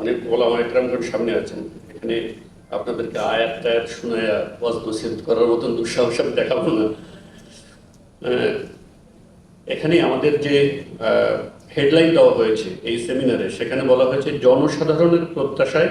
অনেক ওলামা একরামগণ সামনে আছেন। এখানে আপনাদেরকে আয়াত টায়াত শোনায়া ওয়াজ নসিহত করার মতন দুঃসাহস আমি দেখাবো না। এখানে আমাদের যে হেডলাইন দেওয়া হয়েছে এই সেমিনারে সেখানে বলা হয়েছে, জনসাধারণের প্রত্যাশায়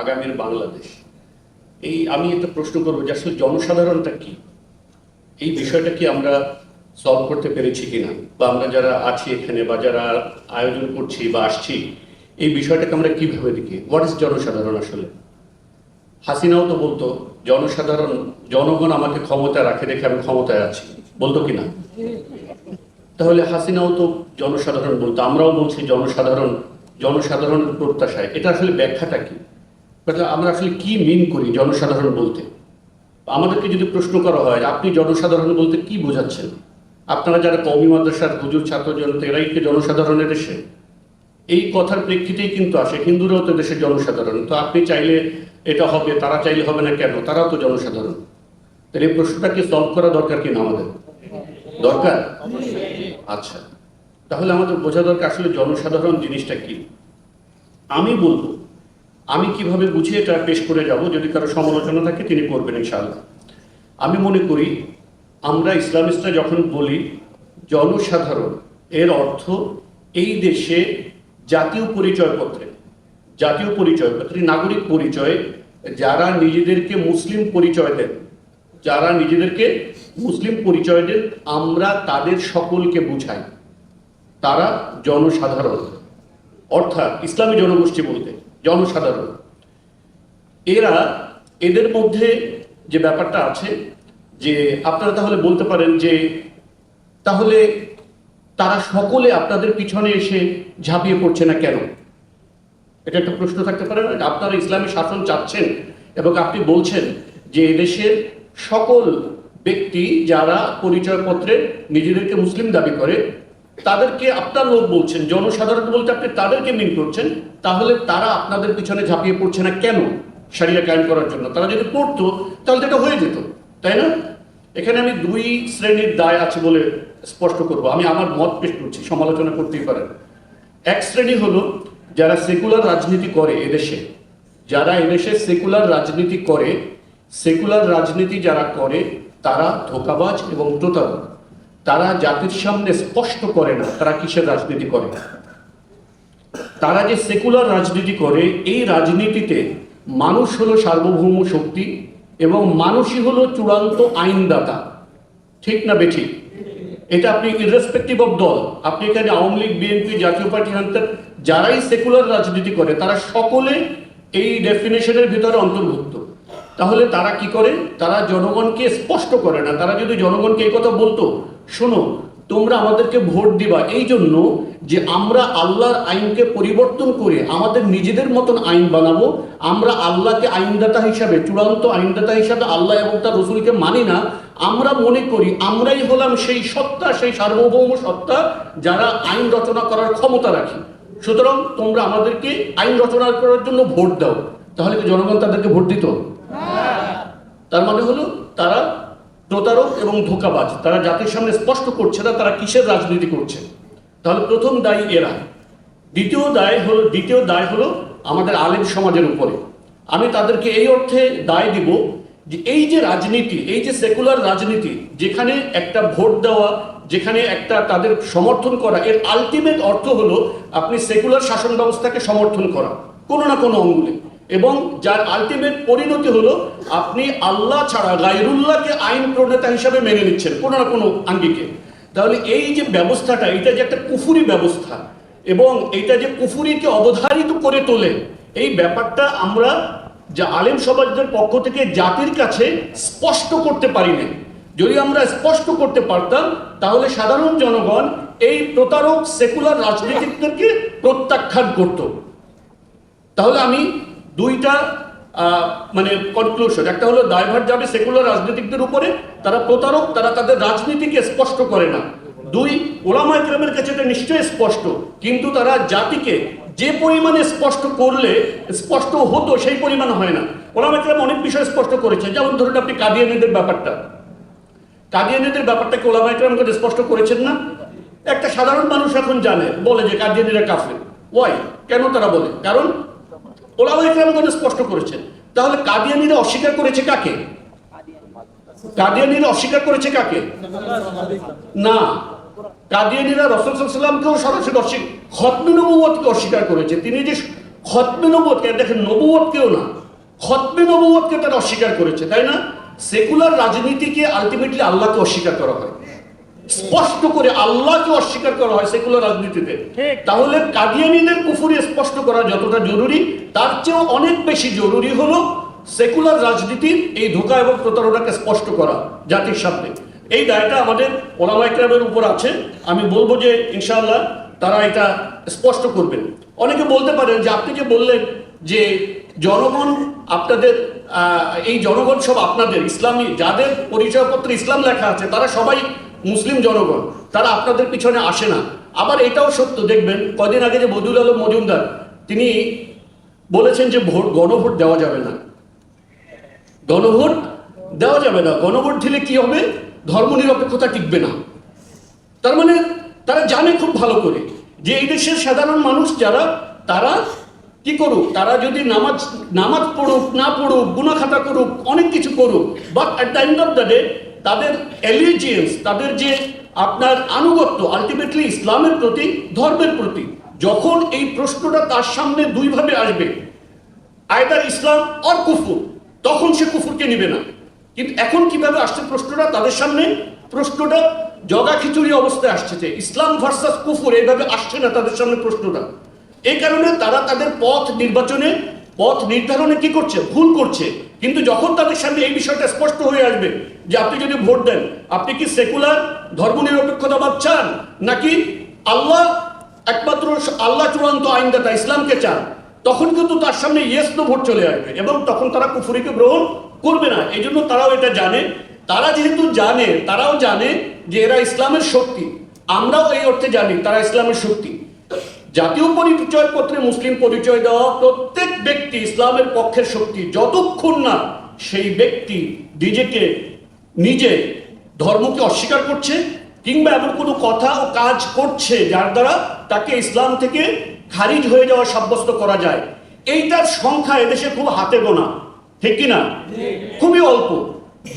আগামীর বাংলাদেশ। এই, আমি একটা প্রশ্ন করব যে আসলে জনসাধারণটা কি? এই বিষয়টা কি আমরা সলভ করতে পেরেছি কিনা? বা আমরা যারা আছি এখানে বা যারা আয়োজন করছি বা আসছি, এই বিষয়টাকে আমরা কীভাবে দেখি? হোয়াট ইজ জনসাধারণ আসলে? হাসিনাও তো বলতো, জনসাধারণ, জনগণ আমাকে ক্ষমতা রাখে দেখে আমি ক্ষমতায় আছি। বলতো কিনা? তাহলে হাসিনাও তো জনসাধারণ বলতো, আমরাও বলছি জনসাধারণ, জনসাধারণের প্রত্যাশায়। এটা আসলে ব্যাখ্যাটা কি? আমরা আসলে কি মিন করি জনসাধারণ বলতে? আমাদেরকে যদি প্রশ্ন করা হয়, আপনি জনসাধারণ বলতে কি বোঝাচ্ছেন? আপনারা যারা কৌমি মাদ্রাসার হুজুর ছাত্র জনতা এরাই কি জনসাধারণের দেশে? এই কথার প্রেক্ষিতেই কিন্তু আসে, হিন্দুরাও তো দেশের জনসাধারণ। তো আপনি চাইলে এটা হবে, তারা চাইলে হবে না কেন? তারাও তো জনসাধারণ। তাহলে এই প্রশ্নটাকে সলভ করা দরকার কিনা আমাদের? দরকার? আচ্ছা তাহলে আমাদের বোঝা দরকার আসলে জনসাধারণ জিনিসটা কি? আমি বলব, আমি কীভাবে বুঝিয়ে এটা পেশ করে যাব, যদি কারও সমালোচনা থাকে তিনি করবেন ইনশাআল্লাহ। আমি মনে করি আমরা ইসলামিস্টরা যখন বলি, জনসাধারণ, এর অর্থ এই দেশে জাতীয় পরিচয়পত্রে জাতীয় পরিচয়পত্রে নাগরিক পরিচয়ে, যারা নিজেদেরকে মুসলিম পরিচয় দেন, যারা নিজেদেরকে মুসলিম পরিচয় দেন, আমরা তাদের সকলকে বুঝাই। তারা জনসাধারণ। অর্থাৎ ইসলামী জনগোষ্ঠী বলতে, জনসাধারণ। এরা এদের মধ্যে যে ব্যাপারটা আছে যে আপনারা তাহলে বলতে পারেন যে তাহলে তারা সকলে আপনাদের পিছনে এসে ঝাঁপিয়ে পড়ছে না কেন? এটা একটা প্রশ্ন থাকতে পারে না? আপনারা ইসলামী শাসন চাচ্ছেন এবং আপনি বলছেন যে এদেশের সকল ব্যক্তি যারা পরিচয়পত্রে নিজেদেরকে মুসলিম দাবি করে, তাদেরকে আপনার লোক বলছেন, জনসাধারণ বলতে আপনি তাদেরকে মিন করছেন, তাহলে তারা আপনাদের পিছনে ঝাঁপিয়ে পড়ছে না কেন? সারিয়া কায়েম করার জন্য। তারা যদি পড়তো, তাহলে এটা হয়ে যেত, তাই না? এখানে আমি দুই শ্রেণির দায় আছে বলে স্পষ্ট করব। আমি আমার মত পেশ করছি, সমালোচনা করতেই পারেন। এক শ্রেণি হলো যারা সেকুলার রাজনীতি করে এদেশে। যারা এদেশে সেকুলার রাজনীতি করে, সেকুলার রাজনীতি যারা করে, তারা ধোকাবাজ এবং প্রতারক তারা জাতির সামনে স্পষ্ট করে না, তারা কিসের রাজনীতি করে? তারা যে সেকুলার রাজনীতি করে, এই রাজনীতিতে মানুষ হলো সার্বভৌম শক্তি এবং মানুষই হলো চূড়ান্ত আইনদাতা। ঠিক না বেঠিক? এটা আপনি ইরেসপেক্টিভ অফ দল, আপনি এখানে আওয়ামী লীগ বিএনপি জাতীয় পার্টি আনতে যারাই সেকুলার রাজনীতি করে, তারা সকলে এই ডেফিনেশনের ভিতরে অন্তর্ভুক্ত। তাহলে তারা কি করে? তারা জনগণকে স্পষ্ট করে না। তারা যদি জনগণকে এই কথা বলতো, শোনো তোমরা আমাদেরকে ভোট দিবা। এই জন্য যে আমরা আল্লাহর আইনকে পরিবর্তন করে আমাদের নিজেদের মতন আইন বানাবো আমরা আল্লাহকে আইনদাতা হিসাবে চূড়ান্ত আইনদাতা হিসাবে আল্লাহ এবং তার রসুলকে মানি না আমরা মনে করি আমরাই হলাম সেই সত্তা সেই সার্বভৌম সত্তা যারা আইন রচনা করার ক্ষমতা রাখি। সুতরাং তোমরা আমাদেরকে আইন রচনা করার জন্য ভোট দাও। তাহলে কি জনগণ তাদেরকে ভোট দিত? তার মানে হলো তারা প্রতারক এবং ধোকাবাজ, তারা জাতির সামনে স্পষ্ট করছে না, তারা কিসের রাজনীতি করছে? তাহলে প্রথম দায়ী এরা। দ্বিতীয় দায় হলো, দ্বিতীয় দায় হলো আমাদের আলেম সমাজের উপরে। আমি তাদেরকে এই অর্থে দায় দিব যে এই যে রাজনীতি, এই যে সেকুলার রাজনীতি, যেখানে একটা ভোট দেওয়া, যেখানে একটা তাদের সমর্থন করা, এর আলটিমেট অর্থ হলো আপনি সেকুলার শাসন ব্যবস্থাকে সমর্থন করা, কোনো না কোনো অঙ্গুলে এবং যার আলটিমেট পরিণতি হলো আপনি আল্লাহ ছাড়া গাইরুল্লাহকে আইন প্রণেতা হিসাবে মেনে নিচ্ছেন, কোনো না কোনো আঙ্গিকে। তাহলে এই যে ব্যবস্থাটা, এটা যে একটা কুফুরি ব্যবস্থা এবং এটা যে কুফুরিকে অবধারিত করে তোলে, এই ব্যাপারটা আমরা যা আলেম সমাজদের পক্ষ থেকে জাতির কাছে স্পষ্ট করতে পারি না যদি আমরা স্পষ্ট করতে পারতাম, তাহলে সাধারণ জনগণ এই প্রতারক, সেকুলার রাজনীতিকদেরকে প্রত্যাখ্যান করত। তাহলে আমি দুইটা মানে কনক্লুশন একটা হলো দায়ভার যাবে সেকুলার রাজনীতিকদের উপরে, তারা প্রতারক, তারা তাদের রাজনীতিকে স্পষ্ট করে না। দুই ওলামা ইকরামের কাছে এটা নিশ্চয়ই স্পষ্ট, কিন্তু তারা জাতিকে যে পরিমাণে স্পষ্ট করলে, স্পষ্ট হতো, সেই পরিমাণ হয় না। ওলামা ইকরাম অনেক বিষয় স্পষ্ট করেছে। যেমন ধরুন আপনি কাদিয়ানিদের ব্যাপারটা। কাদিয়ানিদের ব্যাপারটাকে ওলামা ইকরাম স্পষ্ট করেছেন না? একটা সাধারণ মানুষ এখন জানে, বলে যে কাদিয়ানিরা কাফের। ওয়াই কেন তারা বলে? কারণ ওলামা স্পষ্ট করেছেন। তাহলে কাদিয়ানিরা অস্বীকার করেছে কাকে? কাদিয়ানিরা অস্বীকার করেছে কাকে? না। কাদিয়ানিরা রসুল সাল্লামকেও সরাসরি অস্বীকার খতমে অস্বীকার করেছে। তিনি যে খতমে নবুয়তকে দেখেন নবুয়তকেও না, খতমে তারা অস্বীকার করেছে, তাই না? সেকুলার রাজনীতিকে আলটিমেটলি আল্লাহকে অস্বীকার করা হয়। স্পষ্ট করে আল্লাহকে অস্বীকার করা হয় সেকুলার রাজনীতিতে। তাহলে কাদিয়ানিদের কুফুরি স্পষ্ট করা যতটা জরুরি তার চেয়েও অনেক বেশি জরুরি হলো সেকুলার রাজনীতির এই ধোকা এবং প্রতারণাকে স্পষ্ট করা জাতির সামনে। এই দায়টা আমাদের ওলামা ইকরামের উপর আছে। আমি বলব যে ইনশাআল্লাহ তারা এটা স্পষ্ট করবেন। অনেকে বলতে পারেন যে আপনি যে বললেন যে জনগণ আপনাদের আহ, এই জনগণ সব আপনাদের ইসলামী যাদের পরিচয়পত্রে ইসলাম লেখা আছে তারা সবাই মুসলিম জনগণ, তারা আপনাদের পিছনে আসে না। আবার এটাও সত্য, দেখবেন, কদিন আগে যে বদুল আলম মজুমদার, তিনি বলেছেন যে ভোট, গণভোট দেওয়া যাবে না। গণভোট দেওয়া যাবে না। গণভোট দিলে কি হবে? ধর্মনিরপেক্ষতা টিকবে না। তার মানে তারা জানে খুব ভালো করে যে এই দেশের সাধারণ মানুষ যারা, তারা কি করুক? তারা যদি নামাজ নামাজ পড়ুক, না পড়ুক গুণাখাতা করুক, অনেক কিছু করুক but at the end of the day তাদের এলিজিয়েন্স তাদের যে আপনার আনুগত্য আলটিমেটলি ইসলামের প্রতি, ধর্মের প্রতি, যখন এই প্রশ্নটা তার সামনে দুইভাবে আসবে আয়দার ইসলাম আর কুফুর, তখন সে কুফুরকে নিবে না। কিন্তু এখন কীভাবে আসছে প্রশ্নটা তাদের সামনে? প্রশ্নটা জগা খিচুড়ি অবস্থায় আসছে যে ইসলাম ভার্সাস কুফুর, এইভাবে আসছে না তাদের সামনে প্রশ্নটা। এই কারণে তারা তাদের পথ নির্বাচনে, পথ নির্ধারণে কি করছে? ভুল করছে। কিন্তু যখন তাদের সামনে এই বিষয়টা স্পষ্ট হয়ে আসবে যে আপনি যদি ভোট দেন, আপনি কি সেকুলার ধর্মনিরপেক্ষতাবাদ চান? নাকি আল্লাহ একমাত্র আল্লাহ চূড়ান্ত আইনদাতা ইসলামকে চান? তখন কিন্তু তার সামনে ইয়েস নো ভোট চলে আসবে এবং তখন তারা কুফুরিকে গ্রহণ করবে না। এই জন্য তারাও এটা জানে। তারা যেহেতু জানে, তারাও জানে যে এরা ইসলামের শক্তি। আমরাও এই অর্থে জানি তারা ইসলামের শক্তি। জাতীয় পরিচয় পত্রে মুসলিম পরিচয় দেওয়া প্রত্যেক ব্যক্তি ইসলামের পক্ষের শক্তি যতক্ষণ না সেই ব্যক্তি নিজেকে, নিজে ধর্মকে অস্বীকার করছে কিংবা এমন কোনো কথা ও কাজ করছে যার দ্বারা তাকে ইসলাম থেকে খারিজ হয়ে যাওয়া সাব্যস্ত করা যায়। এইটার সংখ্যা এদেশে খুব হাতে গোনা, ঠিক কিনা? খুবই অল্প।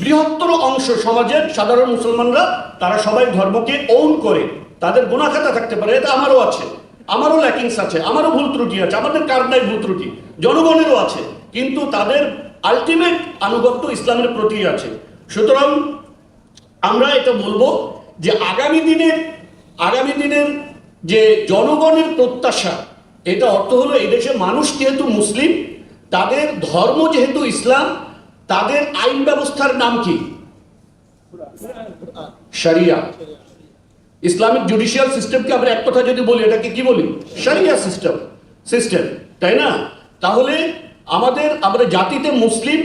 বৃহত্তর অংশ সমাজের সাধারণ মুসলমানরা, তারা সবাই ধর্মকে ওন করে। তাদের গোনাখাতা থাকতে পারে, এটা আমারও আছে। আমারও ল্যাকিংস আছে আমারও ভুল ত্রুটি আছে আমাদের কার নাই ভুল ত্রুটি। জনগণেরও আছে কিন্তু তাদের আলটিমেট আনুগত্য ইসলামের প্রতি আছে। সুতরাং আমরা এটা বলব যে আগামী দিনের আগামী দিনের যে জনগণের প্রত্যাশা এটা অর্থ হলো এই দেশে মানুষ যেহেতু মুসলিম তাদের ধর্ম যেহেতু ইসলাম তাদের আইন ব্যবস্থার নাম কি? শরিয়া। ইসলামিক জুডিশিয়াল সিস্টেমকে আমরা এক কথা যদি বলি, এটাকে কি বলি? শরিয়া সিস্টেম সিস্টেম তাই না? তাহলে আমাদের আমরা জাতিতে মুসলিম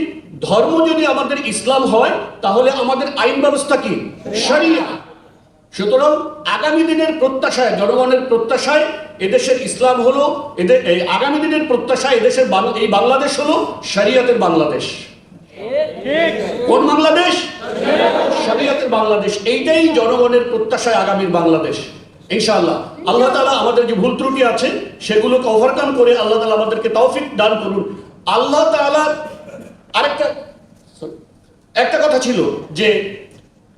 ধর্ম যদি আমাদের ইসলাম হয়, তাহলে আমাদের আইন ব্যবস্থা কি? শরিয়া সুতরাং আগামী দিনের প্রত্যাশায়, জনগণের প্রত্যাশায় এদেশের ইসলাম হলো এদের আগামী দিনের প্রত্যাশায় এদেশের এই বাংলাদেশ হলো শরিয়তের বাংলাদেশ। কোন বাংলাদেশ? শরীয়তের বাংলাদেশ। এইটাই জনগণের প্রত্যাশায় আগামীর বাংলাদেশ। ইনশাআল্লাহ। আল্লাহ তাআলা আমাদের যে ভুল ত্রুটি আছে, সেগুলোকে ওভারকাম করে আল্লাহ তালা আমাদেরকে তৌফিক দান করুন। আল্লাহ তাআলা আরেকটা একটা কথা ছিল যে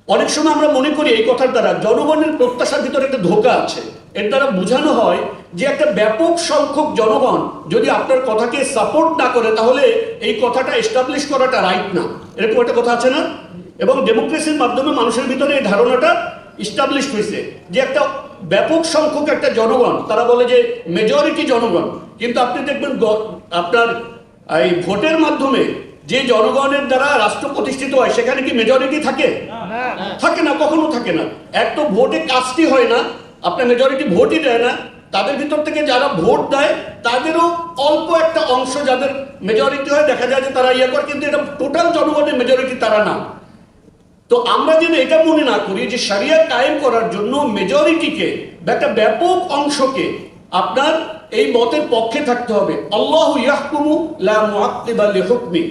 অনেক সময় আমরা মনে করি এই কথার দ্বারা জনগণের প্রত্যাশার ভিতরে একটা ধোকা আছে। এর দ্বারা বোঝানো হয় যে একটা ব্যাপক সংখ্যক জনগণ যদি আপনার কথাকে সাপোর্ট না করে, তাহলে এই কথাটা এস্টাবলিশ করাটা রাইট না। এরকম একটা কথা আছে না? এবং ডেমোক্রেসির মাধ্যমে মানুষের ভিতরে এই ধারণাটা ইস্টাবলিশ হয়েছে যে একটা ব্যাপক সংখ্যক একটা জনগণ, তারা বলে যে মেজরিটি জনগণ। কিন্তু আপনি দেখবেন আপনার এই ভোটের মাধ্যমে যে জনগণের দ্বারা রাষ্ট্র প্রতিষ্ঠিত হয় সেখানে কি মেজরিটি থাকে? থাকে না কখনো থাকে না। এক তো ভোটে কাজটি হয় না আপনার মেজরিটি ভোটই দেয় না। তাদের ভিতর থেকে যারা ভোট দেয় তাদেরও অল্প একটা অংশ যাদের মেজরিটি হয় দেখা যায় যে তারা ইয়ে করে কিন্তু এটা টোটাল জনগণের মেজরিটি তারা না। তো আমরা যেন এটা মনে না করি যে সারিয়া কায়েম করার জন্য মেজরিটিকে বা একটা ব্যাপক অংশকে আপনার এই মতের পক্ষে থাকতে হবে। আল্লাহ ইয়াহকুমু লা মুআক্কিবা লিহুকমি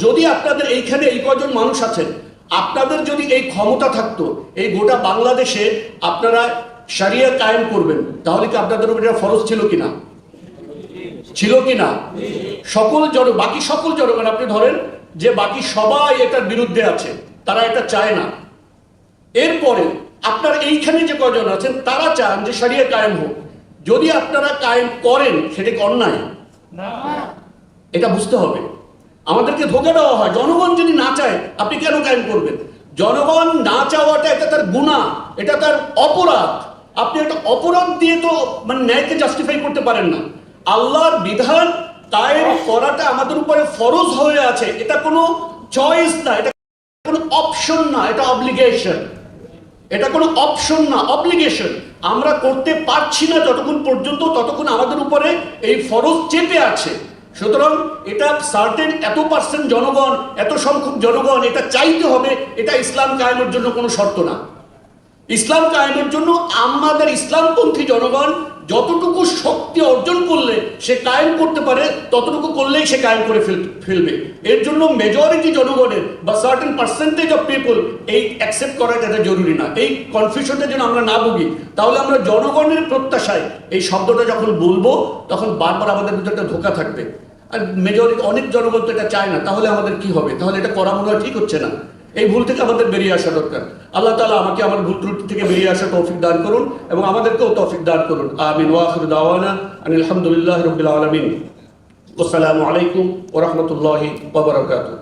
যদি আপনাদের এইখানে এই কজন মানুষ আছেন আপনাদের যদি এই ক্ষমতা থাকতো এই গোটা বাংলাদেশে আপনারা সারিয়া কায়েম করবেন তাহলে কি আপনাদের উপর এটা ফরজ ছিল কিনা? ছিল কিনা? সকল জন বাকি সকল জনগণ আপনি ধরেন যে বাকি সবাই এটার বিরুদ্ধে আছে তারা এটা চায় না। এরপরে আপনার এইখানে যে কজন আছেন তারা চান যে সারিয়া কায়েম হোক। যদি আপনারা কায়েম করেন সেটা অন্যায়? এটা বুঝতে হবে। আমাদেরকে ধোকা দেওয়া হয়। জনগণ যদি না চায়, আপনি কেন কায়েম করবেন? জনগণ না চাওয়াটা এটা তার গুণা, এটা তার অপরাধ। আপনি একটা অপরাধ দিয়ে তো মানে ন্যায়কে জাস্টিফাই করতে পারেন না। আল্লাহর বিধান কায়েম করাটা আমাদের উপরে ফরজ হয়ে আছে। এটা কোনো চয়েস না, এটা কোনো অপশন না, এটা অব্লিগেশন এটা কোনো অপশন না অব্লিগেশন আমরা করতে পারছি না যতক্ষণ পর্যন্ত, ততক্ষণ আমাদের উপরে এই ফরজ চেপে আছে। সুতরাং এটা সার্টেন এত পার্সেন্ট জনগণ, এত সংখ্যক জনগণ এটা চাইতে হবে, এটা ইসলাম কায়েমের জন্য কোনো শর্ত না। ইসলাম কায়েমের জন্য আমাদের ইসলামপন্থী জনগণ যতটুকু শক্তি অর্জন করলে সে কায়েম করতে পারে, ততটুকু করলেই সে কায়েম করে ফেল- ফেলবে। এর জন্য মেজরিটি জনগণের বা সার্টেন পার্সেন্টেজ অফ পিপল এই অ্যাকসেপ্ট করাটা এটা জরুরি না। এই কনফিউশনটা যেন আমরা না ভুগি, তাহলে আমরা জনগণের প্রত্যাশায় এই শব্দটা যখন বলব, তখন বারবার আমাদের ভিতরে একটা ধোকা থাকবে। আর মেজরিটি অনেক জনগণ তো এটা চায় না, তাহলে আমাদের কি হবে? তাহলে এটা করা মনে ঠিক হচ্ছে না। এই ভুল থেকে আমাদের বেরিয়ে আসা দরকার। আল্লাহ তালা আমাকে আমার ভুল ত্রুটি থেকে বেরিয়ে আসা তৌফিক দান করুন এবং আমাদেরকেও তৌফিক দান করুন। আমিন। ওয়াখির দাওয়ানা আলহামদুলিল্লাহ রবিল আলমিন। আসসালামু আলাইকুম ওরহমতুল্লাহি ওবরাকাতুহ